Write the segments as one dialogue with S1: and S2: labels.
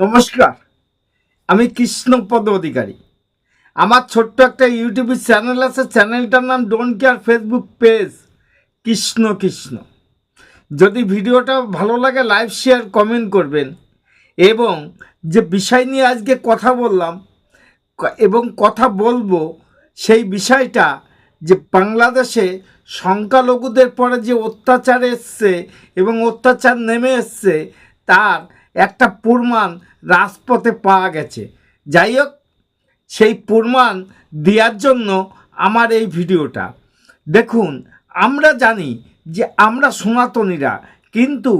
S1: নমস্কার, আমি কৃষ্ণপদ অধিকারী আমার ছোট্ট একটা ইউটিউব চ্যানেল আছে চ্যানেলটার নাম don't care Facebook page Krishna Krishna. যদি ভিডিওটা ভালো লাগে লাইভ শেয়ার কমেন্ট করবেন। এবং যে বিষয় নিয়ে আজকে কথা বললাম এবং কথা বলব সেই বিষয়টা যে বাংলাদেশে সংখ্যালঘুদের পরে যে অত্যাচার এসছে এবং অত্যাচার নেমে এসছে, তার একটা প্রমাণ রাজপথে পাওয়া গেছে। যাই হোক, সেই প্রমাণ দেওয়ার জন্য আমার এই ভিডিওটা। দেখুন, আমরা জানি যে আমরা সনাতনীরা, কিন্তু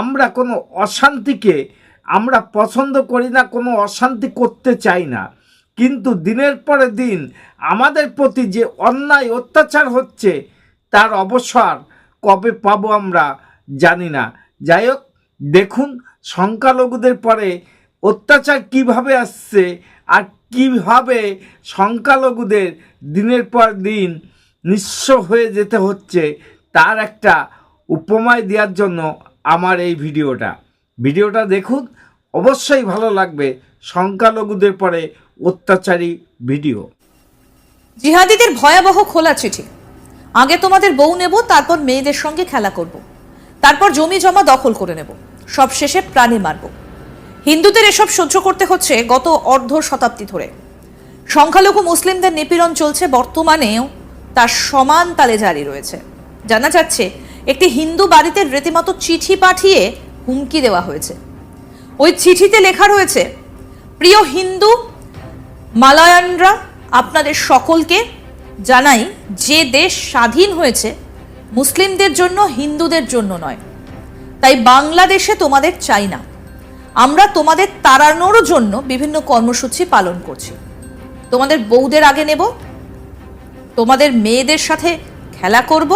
S1: আমরা কোনো অশান্তিকে আমরা পছন্দ করি না, কোনো অশান্তি করতে চাই না। কিন্তু দিনের পরে দিন আমাদের প্রতি যে অন্যায় অত্যাচার হচ্ছে, তার অবসর কবে পাবো আমরা জানি না। যাই হোক, দেখুন সংখ্যালঘুদের পরে অত্যাচার কীভাবে আসছে আর কীভাবে সংখ্যালঘুদের দিনের পর দিন নিঃস্ব হয়ে যেতে হচ্ছে, তার একটা উপমায় দেওয়ার জন্য আমার এই ভিডিওটা। ভিডিওটা দেখুন, অবশ্যই ভালো লাগবে। সংখ্যালঘুদের পরে অত্যাচারী ভিডিও।
S2: জিহাদিদের ভয়াবহ খোলা চিঠি। আগে তোমাদের বউ নেব, তারপর মেয়েদের সঙ্গে খেলা করব। তারপর জমি জমা দখল করে নেব। সব শেষে প্রাণী মারব। হিন্দুদের এসব সহ্য করতে হচ্ছে গত অর্ধ শতাব্দী ধরে। সংখ্যালঘু মুসলিমদের নিপীড়ন চলছে বর্তমানেও তার সমান তালে জারি রয়েছে। জানা যাচ্ছে, একটি হিন্দু বাড়িতে রীতিমতো চিঠি পাঠিয়ে হুমকি দেওয়া হয়েছে। ওই চিঠিতে লেখা রয়েছে প্রিয় হিন্দু, মালয়ানরা আপনাদের সকলকে জানাই যে দেশ স্বাধীন হয়েছে মুসলিমদের জন্য, হিন্দুদের জন্য নয়। তাই বাংলাদেশে তোমাদের চাই না। আমরা তোমাদের তাড়ানোর জন্য বিভিন্ন কর্মসূচি পালন করছি। তোমাদের বউদের আগে নেব, তোমাদের মেয়েদের সাথে খেলা করব,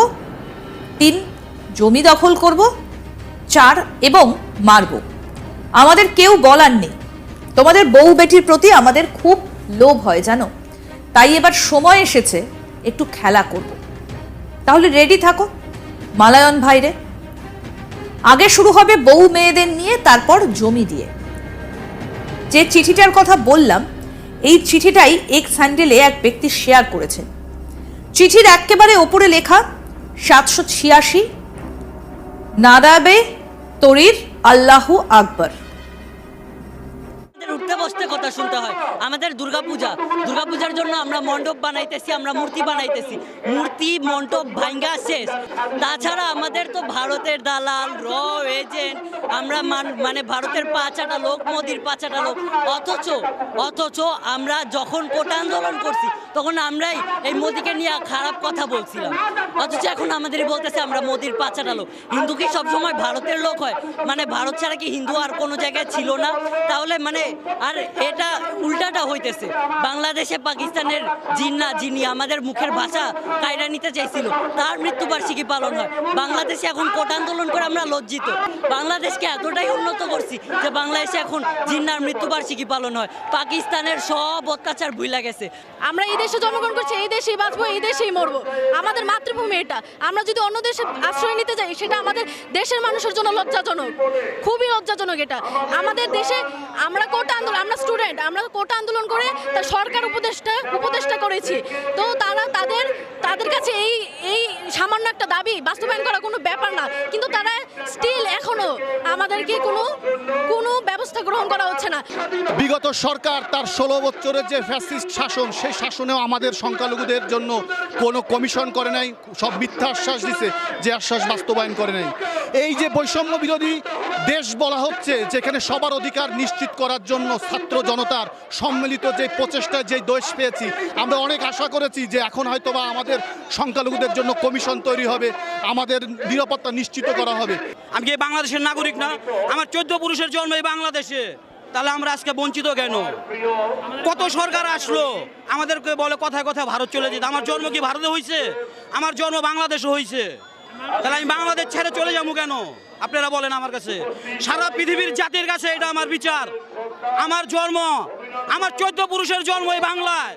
S2: তিন, জমি দখল করব, চার, এবং মারব। আমাদের কেউ বলার নেই। তোমাদের বউ বেটির প্রতি আমাদের খুব লোভ হয়, জানো? তাই এবার সময় এসেছে, একটু খেলা করব। তাহলে রেডি থাকো, মালায়ন ভাইরে। আগে শুরু হবে বউ মেয়েদের নিয়ে, তারপর জমি দিয়ে। যে চিঠিটার কথা বললাম, এই চিঠিটাই এক্স স্যান্ডেলে এক ব্যক্তি শেয়ার করেছেন। চিঠির একেবারে ওপরে লেখা, সাতশো ছিয়াশি নাদাবে তরির আল্লাহু আকবর।
S3: বসতে কথা শুনতে হয়। আমাদের দুর্গাপূজা। দুর্গাপূজার জন্য আমরা মণ্ডপ বানাইতেছি, আমরা মূর্তি বানাইতেছি। মূর্তি, মণ্ডপ ভাঙ্গা শেষ। তাছাড়া আমাদের তো ভারতের দালাল, র, এজেন্ট, আমরা মান- মানে ভারতের পাঁচাটা লোক, মোদির পাঁচাটা লোক। অথচ অথচ আমরা যখন কোটা আন্দোলন করছি তখন আমরাই এই মোদিকে নিয়ে খারাপ কথা বলছিলাম। অথচ এখন আমাদেরই বলতেছে আমরা মোদির পাঁচাটা লোক। হিন্দু কি সবসময় ভারতের লোক হয়? মানে ভারত ছাড়া কি হিন্দু আর কোনো জায়গায় ছিল না? তাহলে মানে আর এটা উল্টাটা হইতেছে। বাংলাদেশে পাকিস্তানের জিন্না, যিনি আমাদের মুখের ভাষা কায়রা নিতে চাইছিল, তার মৃত্যুবার্ষিকী পালন হয়। বাংলাদেশে এখন কোট আন্দোলন করে আমরা লজ্জিত। বাংলাদেশকে এতটাই উন্নত করছি যে বাংলাদেশে এখন জিন্নার মৃত্যুবার্ষিকী পালন হয়। পাকিস্তানের সব অত্যাচার ভুইলা গেছে।
S4: আমরা এই দেশে জন্মগ্রহণ করছি, এই দেশেই বাঁচবো, এই দেশেই মরবো। আমাদের মাতৃভূমি এটা। আমরা যদি অন্য দেশে আশ্রয় নিতে যাই, সেটা আমাদের দেশের মানুষের জন্য লজ্জাজনক, খুবই লজ্জাজনক এটা। আমাদের দেশে আমরা কোটা আন্দোলন, আমরা স্টুডেন্ট আমরা কোটা আন্দোলন করে তার সরকার উপদেষ্টা উপদেষ্টা করেছি। তো তারা তাদের তাদের কাছে এই এই সামান্য একটা দাবি, বাস্তবায়ন করা কোনো ব্যাপার না। কিন্তু তারা স্টিল এখনও আমাদেরকে কোনো কোনো ব্যবস্থা গ্রহণ করা হচ্ছে না।
S5: বিগত সরকার তার ষোলো বছরের যে ফ্যাসিস্ট শাসন, সেই শাসনেও আমাদের সংখ্যালঘুদের জন্য কোনো কমিশন করে নাই, সব মিথ্যা আশ্বাস দিছে, যে আশ্বাস বাস্তবায়ন করে নাই। এই যে বৈষম্য বিরোধী দেশ বলা হচ্ছে, যেখানে সবার অধিকার নিশ্চিত করার জন্য ছাত্র জনতার সম্মিলিত যে প্রচেষ্টায় যে দোষ পেয়েছি, আমরা অনেক আশা করেছি যে এখন হয়তো বা আমাদের সংখ্যালঘুদের জন্য কমিশন তৈরি হবে, আমাদের নিরাপত্তা নিশ্চিত করা হবে।
S6: আমি কি বাংলাদেশের নাগরিক না? আমার চোদ্দ পুরুষের জন্ম এই বাংলাদেশে। তাহলে আমরা আজকে বঞ্চিত কেন? কত সরকার আসলো? আমাদেরকে বলে কথায় কথায় ভারত চলে যেতে। আমার জন্ম কি ভারতে হয়েছে আমার জন্ম বাংলাদেশে হয়েছে তাহলে আমি বাংলাদেশ ছেড়ে চলে যাব কেন? আপনারা বলেন আমার কাছে। সারা পৃথিবীর জাতির কাছে এটা আমার বিচার। আমার জন্ম আমার চোদ্দ পুরুষের জন্ম এই বাংলায়।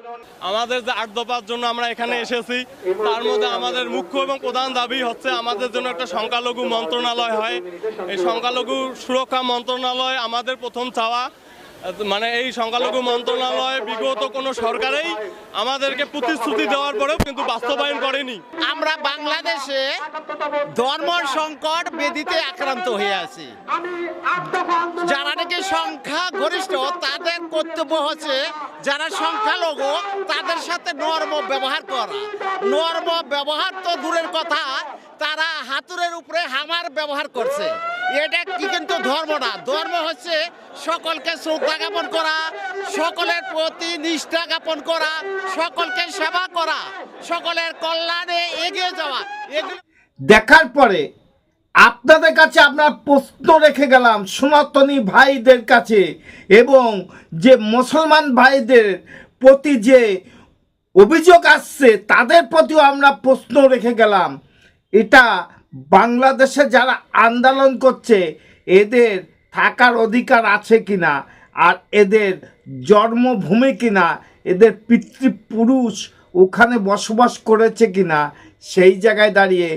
S7: আমাদের যে আট দফার জন্য আমরা এখানে এসেছি, তার মধ্যে আমাদের মুখ্য এবং প্রধান দাবি হচ্ছে আমাদের জন্য একটা সংখ্যালঘু মন্ত্রণালয় হয়। এই সংখ্যালঘু সুরক্ষা মন্ত্রণালয় আমাদের প্রথম চাওয়া। মানে এই সংখ্যালঘু মন্ত্রণালয়, বিগত কোনো সরকারেই আমাদেরকে প্রতিশ্রুতি দেওয়ার পরেও কিন্তু বাস্তবায়ন করেনি।
S8: আমরা বাংলাদেশে ধর্ম সংকট বেদিতে আক্রান্ত হয়ে আছি। যারা নাকি সংখ্যা গরিষ্ঠ তাদের কর্তব্য হচ্ছে যারা সংখ্যালঘু, তাদের সাথে নর্ম ব্যবহার করা। নর্ম ব্যবহার তো দূরের কথা, তারা হাতুরের উপরে হামার ব্যবহার করছে। এটা কি কিন্তু ধর্ম না। ধর্ম হচ্ছে সকলকে শ্রদ্ধা জ্ঞাপন করা, সকলের প্রতি নিষ্ঠা জ্ঞাপন করা, সকলকে সেবা করা, সকলের কল্যাণে এগিয়ে যাওয়া।
S1: দেখার পরে আপনাদের কাছে আমরা প্রশ্ন রেখে গেলাম সনাতনী ভাইদের কাছে এবং যে মুসলমান ভাইদের প্রতি যে অভিযোগ আসছে তাদের প্রতিও আমরা প্রশ্ন রেখে গেলাম। এটা বাংলাদেশে যারা আন্দোলন করছে, এদের থাকার অধিকার আছে কিনা, আর এদের জন্মভূমি কিনা, এদের পিতৃপুরুষ ওখানে বসবাস করেছে কিনা, সেই জায়গায় দাঁড়িয়ে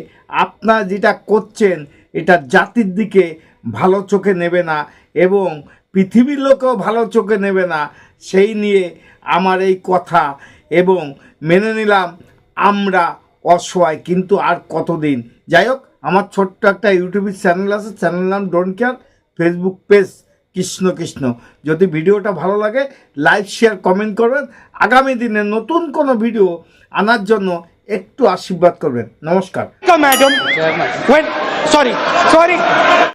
S1: আপনারা যেটা করছেন, এটা জাতির দিকে ভালো চোখে নেবে না এবং পৃথিবীর লোকেও ভালো চোখে নেবে না, সেই নিয়ে আমার এই কথা এবং মেনে নিলাম আমরা অসহায়, কিন্তু আর কতদিন? যাই হোক, আমার ছোট্ট একটা ইউটিউবের চ্যানেল আছে চ্যানেল নাম don't care Facebook page Krishna Krishna. যদি ভিডিওটা ভালো লাগে লাইক শেয়ার কমেন্ট করবেন। আগামী দিনে নতুন কোনো ভিডিও আনার জন্য একটু আশীর্বাদ করবেন। নমস্কার।
S9: Madam sorry sorry.